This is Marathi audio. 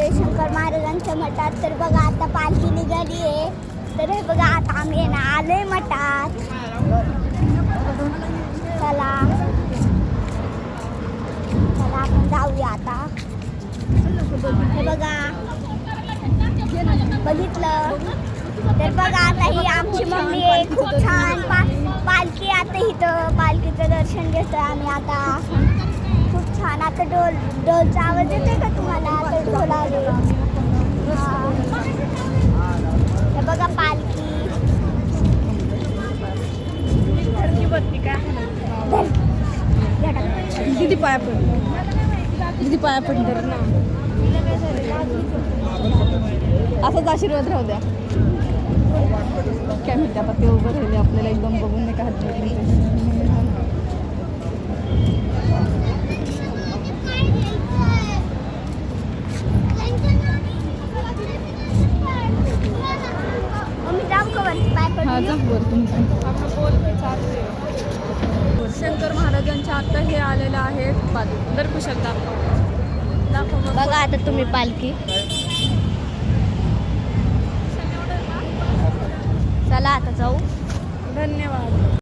आलोय शंकर महाराजांच्या मठात. तर बघा आता पालखी निघाली आहे. तर हे बघा आता आम्ही ना आलोय मठात. चला. चला आपण जाऊया आता. हे बघा. बघितलं. तर बघा आता ही आमची मम्मी आहे. खूप छान पा पालखी आता इथं. पालखीचं दर्शन घेतोय आम्ही आता. खूप छान. आता डोल डोलचा आवाज येतोय का तुम्हाला? हे बघा पालखी. किती पाया पड किती पाया पडणार ना असाच आशीर्वाद राहू द्या. काय म्हणते आपण ते उभं राहिले आपल्याला एकदम. माझा शंकर महाराजांच्या आता हे आलेलं आहे. दर्पशात दाखव. बघा आता तुम्ही पालखी. चला आता जाऊ. धन्यवाद.